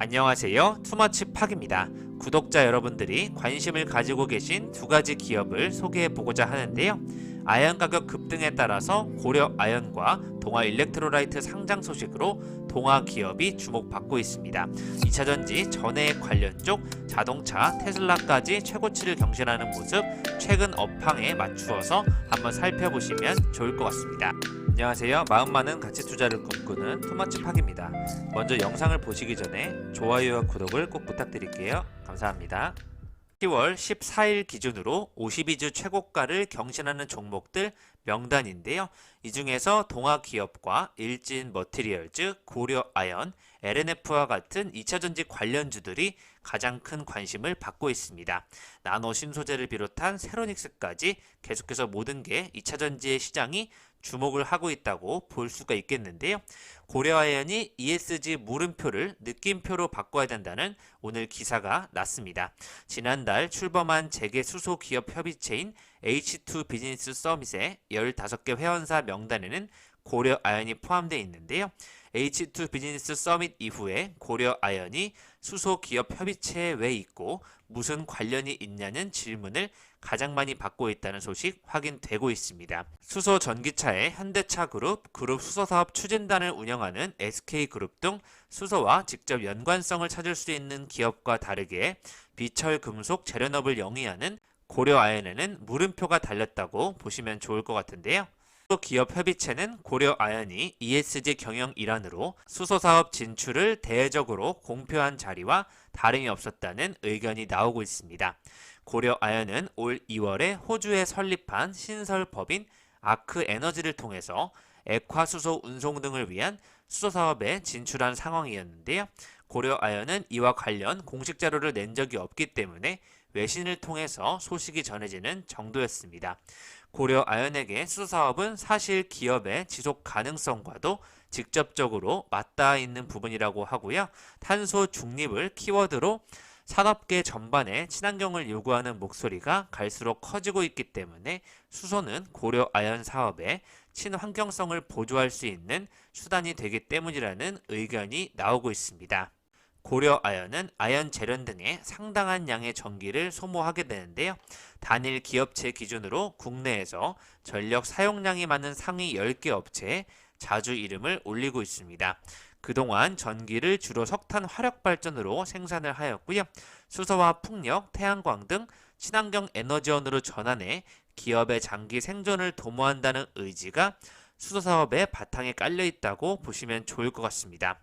안녕하세요. 투머치 팍입니다. 구독자 여러분들이 관심을 가지고 계신 두 가지 기업을 소개해 보고자 하는데요. 아연 가격 급등에 따라서 고려 아연과 동아 일렉트로라이트 상장 소식으로 동아 기업이 주목받고 있습니다. 2차전지 전해 관련 쪽 자동차 테슬라까지 최고치를 경신하는 모습 최근 업황에 맞추어서 한번 살펴보시면 좋을 것 같습니다. 안녕하세요. 마음 많은 가치 투자를 꿈꾸는 투머치 팍입니다. 먼저 영상을 보시기 전에 좋아요와 구독을 꼭 부탁드릴게요. 감사합니다. 10월 14일 기준으로 52주 최고가를 경신하는 종목들 명단인데요. 이 중에서 동아기업과 일진 머티리얼즈, 고려아연, LNF와 같은 2차전지 관련주들이 가장 큰 관심을 받고 있습니다. 나노 신소재를 비롯한 세로닉스까지 계속해서 모든 게 2차전지의 시장이 주목을 하고 있다고 볼 수가 있겠는데요. 고려아연이 ESG 물음표를 느낌표로 바꿔야 된다는 오늘 기사가 났습니다. 지난달 출범한 재계 수소 기업 협의체인 H2 비즈니스 서밋의 15개 회원사 명단에는 고려아연이 포함되어 있는데요. H2 비즈니스 서밋 이후에 고려아연이 수소 기업 협의체에 왜 있고 무슨 관련이 있냐는 질문을 가장 많이 받고 있다는 소식 확인되고 있습니다. 수소 전기차의 현대차 그룹, 그룹 수소사업 추진단을 운영하는 SK그룹 등 수소와 직접 연관성을 찾을 수 있는 기업과 다르게 비철 금속 재련업을 영위하는 고려아연에는 물음표가 달렸다고 보시면 좋을 것 같은데요. 기업 협의체는 고려아연이 ESG 경영 일환으로 수소 사업 진출을 대외적으로 공표한 자리와 다름이 없었다는 의견이 나오고 있습니다. 고려 아연은 올 2월에 호주에 설립한 신설 법인 아크 에너지를 통해서 액화수소 운송 등을 위한 수소 사업에 진출한 상황이었는데요. 고려 아연은 이와 관련 공식 자료를 낸 적이 없기 때문에 외신을 통해서 소식이 전해지는 정도였습니다. 고려 아연에게 수소 사업은 사실 기업의 지속 가능성과도 직접적으로 맞닿아 있는 부분이라고 하고요. 탄소 중립을 키워드로 산업계 전반에 친환경을 요구하는 목소리가 갈수록 커지고 있기 때문에 수소는 고려 아연 사업에 친환경성을 보조할 수 있는 수단이 되기 때문이라는 의견이 나오고 있습니다. 고려 아연은 아연 재련 등의 상당한 양의 전기를 소모하게 되는데요. 단일 기업체 기준으로 국내에서 전력 사용량이 많은 상위 10개 업체에 자주 이름을 올리고 있습니다. 그동안 전기를 주로 석탄 화력 발전으로 생산을 하였고요. 수소와 풍력, 태양광 등 친환경 에너지원으로 전환해 기업의 장기 생존을 도모한다는 의지가 수소 사업의 바탕에 깔려 있다고 보시면 좋을 것 같습니다.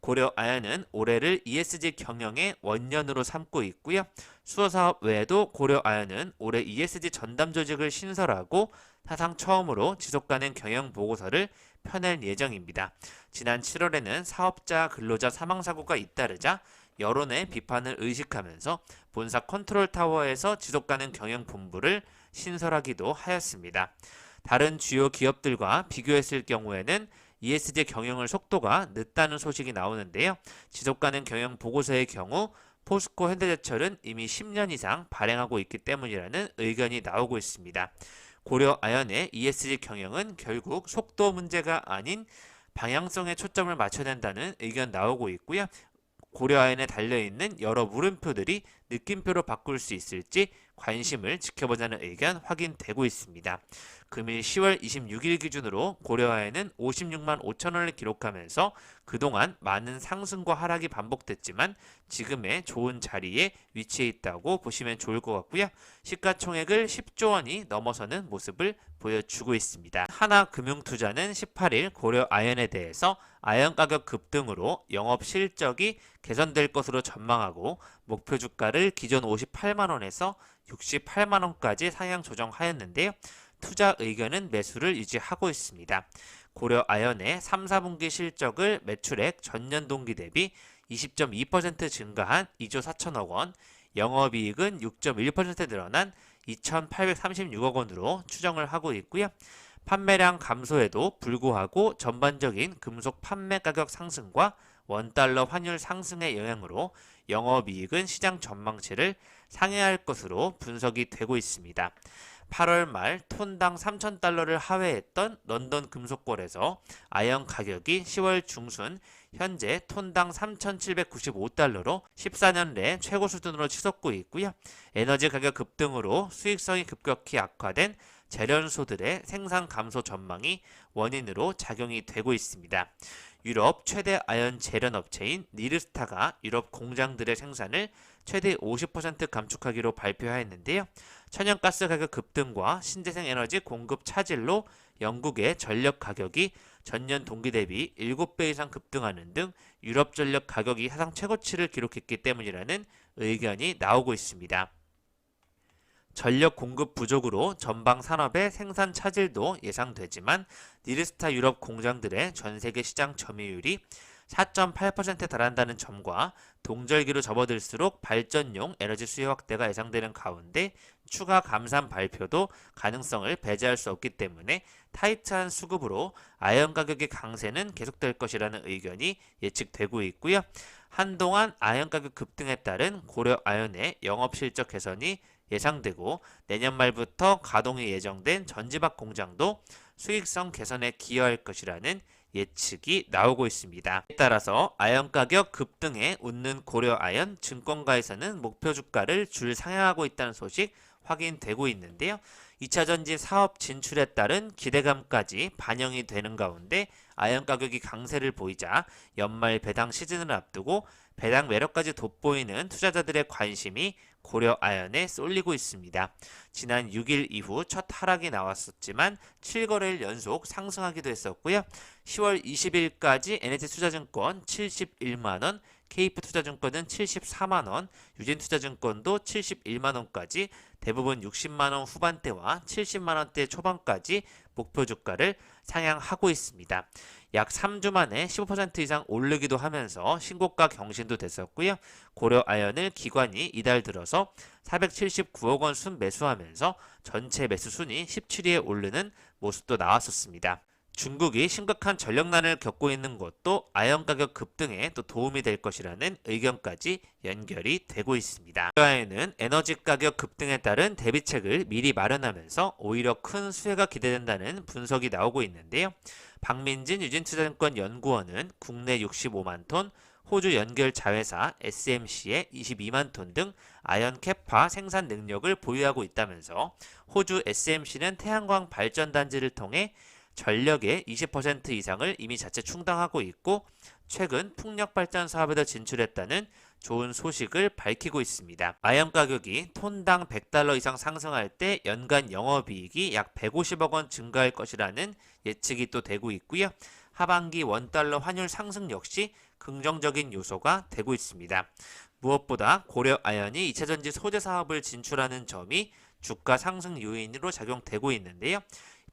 고려 아연은 올해를 ESG 경영의 원년으로 삼고 있고요. 수소 사업 외에도 고려 아연은 올해 ESG 전담 조직을 신설하고 사상 처음으로 지속 가능 경영 보고서를 펴낼 예정입니다. 지난 7월에는 사업자 근로자 사망 사고가 잇따르자 여론의 비판을 의식하면서 본사 컨트롤 타워에서 지속 가능 경영 본부를 신설하기도 하였습니다. 다른 주요 기업들과 비교했을 경우에는 ESG 경영을 속도가 늦다는 소식이 나오는데요. 지속 가능 경영 보고서의 경우 포스코 현대제철은 이미 10년 이상 발행하고 있기 때문이라는 의견이 나오고 있습니다. 고려 아연의 ESG 경영은 결국 속도 문제가 아닌 방향성에 초점을 맞춰야 된다는 의견 나오고 있고요. 고려 아연에 달려 있는 여러 물음표들이 느낌표로 바꿀 수 있을지 관심을 지켜보자는 의견 확인되고 있습니다. 금일 10월 26일 기준으로 고려아연은 56만 5천 원을 기록하면서 그동안 많은 상승과 하락이 반복됐지만 지금의 좋은 자리에 위치해 있다고 보시면 좋을 것 같고요. 시가총액을 10조 원이 넘어서는 모습을 보여주고 있습니다. 하나금융투자는 18일 고려아연에 대해서 아연 가격 급등으로 영업 실적이 개선될 것으로 전망하고 목표 주가를 기존 58만 원에서 68만 원까지 상향 조정하였는데요. 투자 의견은 매수를 유지하고 있습니다. 고려 아연의 3, 4분기 실적을 매출액 전년 동기 대비 20.2% 증가한 2조 4천억 원, 영업이익은 6.1% 늘어난 2,836억 원으로 추정을 하고 있고요. 판매량 감소에도 불구하고 전반적인 금속 판매 가격 상승과 원달러 환율 상승의 영향으로 영업이익은 시장 전망치를 상회할 것으로 분석이 되고 있습니다. 8월 말 톤당 3,000달러를 하회했던 런던 금속골에서 아연 가격이 10월 중순 현재 톤당 3,795달러로 14년 내 최고 수준으로 치솟고 있고요. 에너지 가격 급등으로 수익성이 급격히 악화된 재련소들의 생산 감소 전망이 원인으로 작용이 되고 있습니다. 유럽 최대 아연 재련 업체인 니르스타가 유럽 공장들의 생산을 최대 50% 감축하기로 발표하였는데요. 천연가스 가격 급등과 신재생 에너지 공급 차질로 영국의 전력 가격이 전년 동기 대비 7배 이상 급등하는 등 유럽 전력 가격이 사상 최고치를 기록했기 때문이라는 의견이 나오고 있습니다. 전력 공급 부족으로 전방 산업의 생산 차질도 예상되지만 니르스타 유럽 공장들의 전 세계 시장 점유율이 4.8%에 달한다는 점과 동절기로 접어들수록 발전용 에너지 수요 확대가 예상되는 가운데 추가 감산 발표도 가능성을 배제할 수 없기 때문에 타이트한 수급으로 아연 가격의 강세는 계속될 것이라는 의견이 예측되고 있고요. 한동안 아연 가격 급등에 따른 고려 아연의 영업 실적 개선이 예상되고 내년 말부터 가동이 예정된 전지박 공장도 수익성 개선에 기여할 것이라는 예측이 나오고 있습니다. 따라서 아연 가격 급등에 웃는 고려 아연 증권가에서는 목표 주가를 줄 상향하고 있다는 소식 확인되고 있는데요. 2차 전지 사업 진출에 따른 기대감까지 반영이 되는 가운데 아연 가격이 강세를 보이자 연말 배당 시즌을 앞두고 배당 매력까지 돋보이는 투자자들의 관심이 고려 아연에 쏠리고 있습니다. 지난 6일 이후 첫 하락이 나왔었지만 7거래일 연속 상승하기도 했었고요. 10월 20일까지 NH투자증권 71만원, KF투자증권은 74만원, 유진투자증권도 71만원까지 대부분 60만원 후반대와 70만원대 초반까지 목표 주가를 상향하고 있습니다. 약 3주 만에 15% 이상 오르기도 하면서 신고가 경신도 됐었고요. 고려 아연을 기관이 이달 들어서 479억 원 순 매수하면서 전체 매수 순이 17위에 오르는 모습도 나왔었습니다. 중국이 심각한 전력난을 겪고 있는 것도 아연 가격 급등에 또 도움이 될 것이라는 의견까지 연결이 되고 있습니다. 고려아연은 에너지 가격 급등에 따른 대비책을 미리 마련하면서 오히려 큰 수혜가 기대된다는 분석이 나오고 있는데요. 박민진 유진투자증권 연구원은 국내 65만 톤, 호주 연결 자회사 SMC의 22만 톤 등 아연 캐파 생산 능력을 보유하고 있다면서 호주 SMC는 태양광 발전 단지를 통해 전력의 20% 이상을 이미 자체 충당하고 있고 최근 풍력 발전 사업에도 진출했다는 좋은 소식을 밝히고 있습니다. 아연 가격이 톤당 100달러 이상 상승할 때 연간 영업이익이 약 150억 원 증가할 것이라는 예측이 또 되고 있고요. 하반기 원달러 환율 상승 역시 긍정적인 요소가 되고 있습니다. 무엇보다 고려 아연이 2차전지 소재 사업을 진출하는 점이 주가 상승 요인으로 작용되고 있는데요.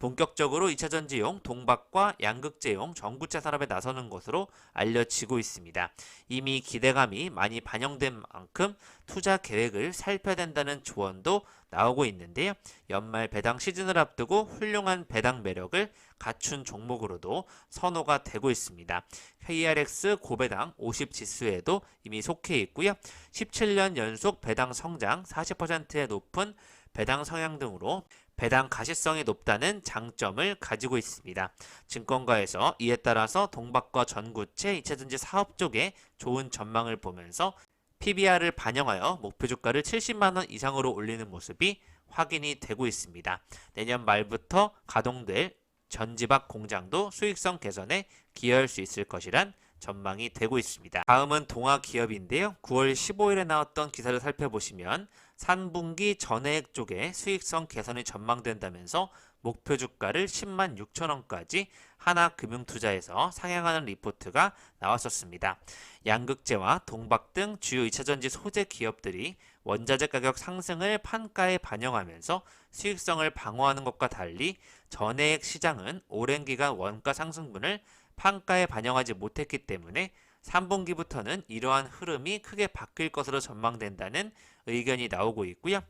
본격적으로 2차 전지용 동박과 양극재용 전구체 산업에 나서는 것으로 알려지고 있습니다. 이미 기대감이 많이 반영된 만큼 투자 계획을 살펴야 된다는 조언도 나오고 있는데요. 연말 배당 시즌을 앞두고 훌륭한 배당 매력을 갖춘 종목으로도 선호가 되고 있습니다. KRX 고배당 50 지수에도 이미 속해 있고요. 17년 연속 배당 성장 40%의 높은 배당 성향 등으로 배당 가시성이 높다는 장점을 가지고 있습니다. 증권가에서 이에 따라서 동박과 전구체 2차전지 사업 쪽에 좋은 전망을 보면서 PBR을 반영하여 목표 주가를 70만원 이상으로 올리는 모습이 확인이 되고 있습니다. 내년 말부터 가동될 전지박 공장도 수익성 개선에 기여할 수 있을 것이란 전망이 되고 있습니다. 다음은 동아 기업인데요. 9월 15일에 나왔던 기사를 살펴보시면 3분기 전해액 쪽에 수익성 개선이 전망된다면서 목표 주가를 10만 6천 원까지 하나금융투자에서 상향하는 리포트가 나왔었습니다. 양극재와 동박 등 주요 2차전지 소재 기업들이 원자재 가격 상승을 판가에 반영하면서 수익성을 방어하는 것과 달리 전해액 시장은 오랜 기간 원가 상승분을 판가에 반영하지 못했기 때문에 3분기부터는 이러한 흐름이 크게 바뀔 것으로 전망된다는 의견이 나오고 있고요.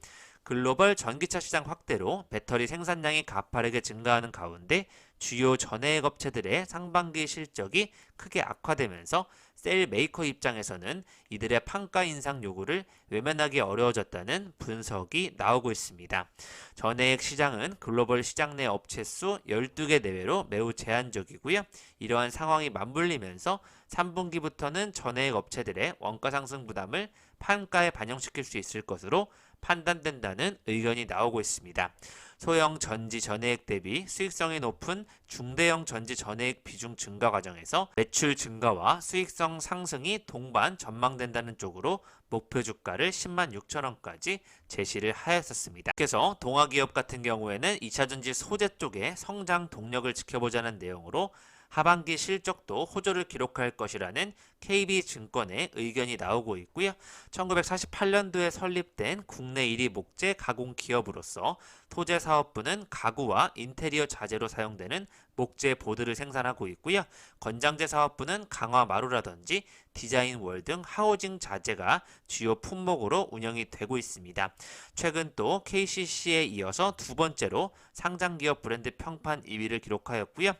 글로벌 전기차 시장 확대로 배터리 생산량이 가파르게 증가하는 가운데 주요 전해액 업체들의 상반기 실적이 크게 악화되면서 셀 메이커 입장에서는 이들의 판가 인상 요구를 외면하기 어려워졌다는 분석이 나오고 있습니다. 전해액 시장은 글로벌 시장 내 업체 수 12개 내외로 매우 제한적이고요. 이러한 상황이 맞물리면서 3분기부터는 전해액 업체들의 원가 상승 부담을 판가에 반영시킬 수 있을 것으로 판단된다는 의견이 나오고 있습니다. 소형 전지 전해액 대비 수익성이 높은 중대형 전지 전해액 비중 증가 과정에서 매출 증가와 수익성 상승이 동반 전망된다는 쪽으로 목표 주가를 10만 6천 원까지 제시를 하였었습니다. 그래서 동아기업 같은 경우에는 2차 전지 소재 쪽에 성장 동력을 지켜보자는 내용으로 하반기 실적도 호조를 기록할 것이라는 KB증권의 의견이 나오고 있고요. 1948년도에 설립된 국내 1위 목재 가공 기업으로서 토제 사업부는 가구와 인테리어 자재로 사용되는 목재 보드를 생산하고 있고요. 건장재 사업부는 강화 마루라든지 디자인 월 등 하우징 자재가 주요 품목으로 운영이 되고 있습니다. 최근 또 KCC에 이어서 두 번째로 상장 기업 브랜드 평판 2위를 기록하였고요.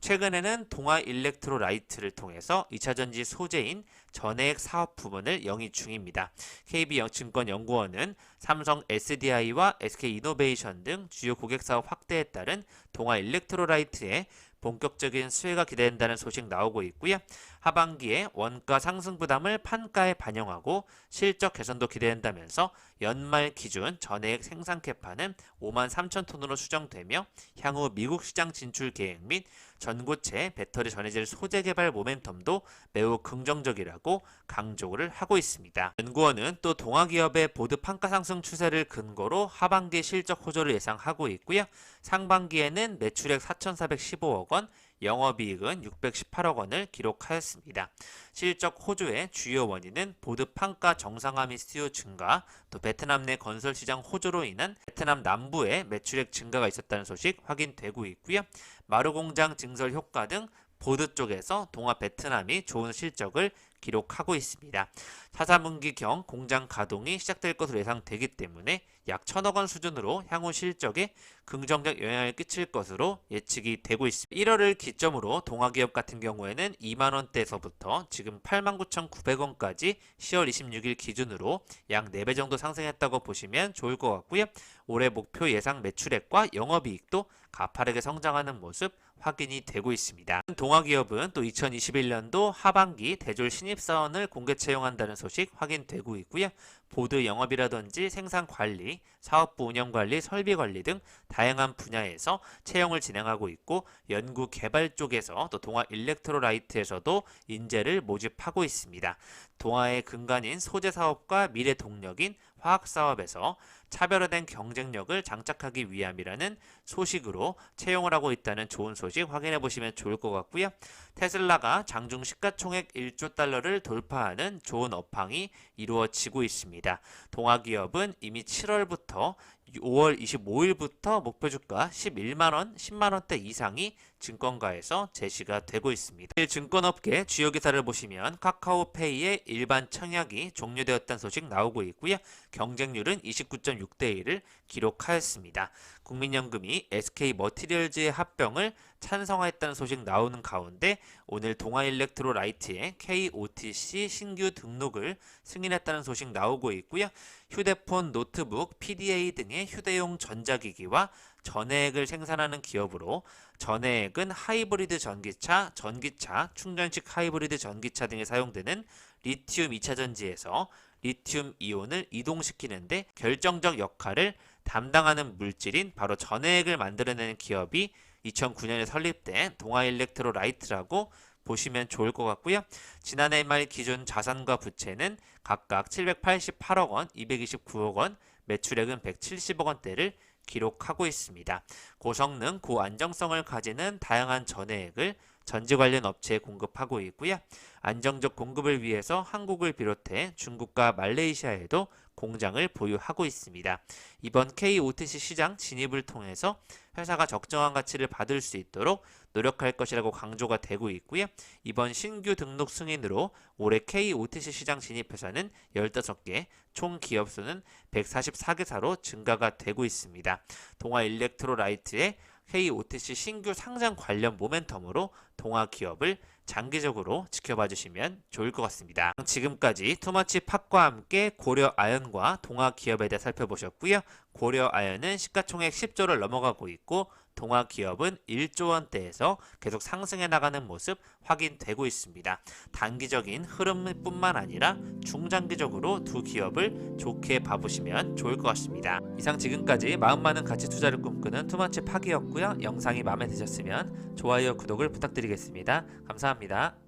최근에는 동아 일렉트로라이트를 통해서 2차 전지 소재인 전해액 사업 부문을 영위 중입니다. KB증권연구원은 삼성 SDI와 SK이노베이션 등 주요 고객 사업 확대에 따른 동아 일렉트로라이트의 본격적인 수혜가 기대된다는 소식 나오고 있고요. 하반기에 원가 상승 부담을 판가에 반영하고 실적 개선도 기대된다면서 연말 기준 전해액 생산 캐파는 5만 3천 톤으로 수정되며 향후 미국 시장 진출 계획 및 전고체 배터리 전해질 소재 개발 모멘텀도 매우 긍정적이라고 강조를 하고 있습니다. 연구원은 또 동아기업의 보드 판가 상승 추세를 근거로 하반기 실적 호조를 예상하고 있고요. 상반기에는 매출액 4,415억 원, 영업이익은 618억 원을 기록하였습니다. 실적 호조의 주요 원인은 보드 판가 정상화 및 수요 증가, 또 베트남 내 건설 시장 호조로 인한 베트남 남부의 매출액 증가가 있었다는 소식 확인되고 있고요. 마루 공장 증설 효과 등 보드 쪽에서 동아 베트남이 좋은 실적을 기록하고 있습니다. 4, 3분기경 공장 가동이 시작될 것으로 예상되기 때문에 약 천억 원 수준으로 향후 실적에 긍정적 영향을 끼칠 것으로 예측이 되고 있습니다. 1월을 기점으로 동아기업 같은 경우에는 2만 원대에서부터 지금 89,900원까지 10월 26일 기준으로 약 4배 정도 상승했다고 보시면 좋을 것 같고요. 올해 목표 예상 매출액과 영업이익도 가파르게 성장하는 모습 확인이 되고 있습니다. 동아기업은 또 2021년도 하반기 대졸 신입 사원을 공개 채용한다는 소식 확인되고 있고요. 보드 영업이라든지 생산 관리, 사업부 운영 관리, 설비 관리 등 다양한 분야에서 채용을 진행하고 있고 연구 개발 쪽에서 또 동아 일렉트로라이트에서도 인재를 모집하고 있습니다. 동아의 근간인 소재 사업과 미래 동력인 화학 사업에서 차별화된 경쟁력을 장착하기 위함이라는 소식으로 채용을 하고 있다는 좋은 소식 확인해 보시면 좋을 것 같고요. 테슬라가 장중 시가총액 1조 달러를 돌파하는 좋은 업황이 이루어지고 있습니다. 동아기업은 이미 7월부터 5월 25일부터 목표 주가 11만 원, 10만 원대 이상이 증권가에서 제시가 되고 있습니다. 증권업계 주요 기사를 보시면 카카오페이의 일반 청약이 종료되었다는 소식 나오고 있고요. 경쟁률은 29.6대 1을 기록하였습니다. 국민연금이 SK 머티리얼즈의 합병을 찬성했다는 소식 나오는 가운데 오늘 동아일렉트로라이트의 KOTC 신규 등록을 승인했다는 소식 나오고 있고요. 휴대폰, 노트북, PDA 등의 휴대용 전자기기와 전해액을 생산하는 기업으로 전해액은 하이브리드 전기차, 전기차, 충전식 하이브리드 전기차 등에 사용되는 리튬 2차 전지에서 리튬 이온을 이동시키는데 결정적 역할을 담당하는 물질인 바로 전해액을 만들어내는 기업이 2009년에 설립된 동아일렉트로라이트라고 보시면 좋을 것 같고요. 지난해 말 기준 자산과 부채는 각각 788억 원, 229억 원, 매출액은 170억 원대를 기록하고 있습니다. 고성능, 고안정성을 가지는 다양한 전해액을 전지 관련 업체에 공급하고 있고요. 안정적 공급을 위해서 한국을 비롯해 중국과 말레이시아에도 공장을 보유하고 있습니다. 이번 KOTC 시장 진입을 통해서 회사가 적정한 가치를 받을 수 있도록 노력할 것이라고 강조가 되고 있고요. 이번 신규 등록 승인으로 올해 KOTC 시장 진입 회사는 15개, 총 기업 수는 144개사로 증가가 되고 있습니다. 동아 일렉트로라이트의 KOTC 신규 상장 관련 모멘텀으로 동아 기업을 장기적으로 지켜봐 주시면 좋을 것 같습니다. 지금까지 투머치 팝과 함께 고려 아연과 동아 기업에 대해 살펴보셨고요. 고려 아연은 시가총액 10조를 넘어가고 있고 동아 기업은 1조 원대에서 계속 상승해 나가는 모습 확인되고 있습니다. 단기적인 흐름뿐만 아니라 중장기적으로 두 기업을 좋게 봐보시면 좋을 것 같습니다. 이상 지금까지 마음 많은 가치 투자를 꿈꾸는 투머치 팍이었고요. 영상이 마음에 드셨으면 좋아요, 구독을 부탁드리겠습니다. 감사합니다.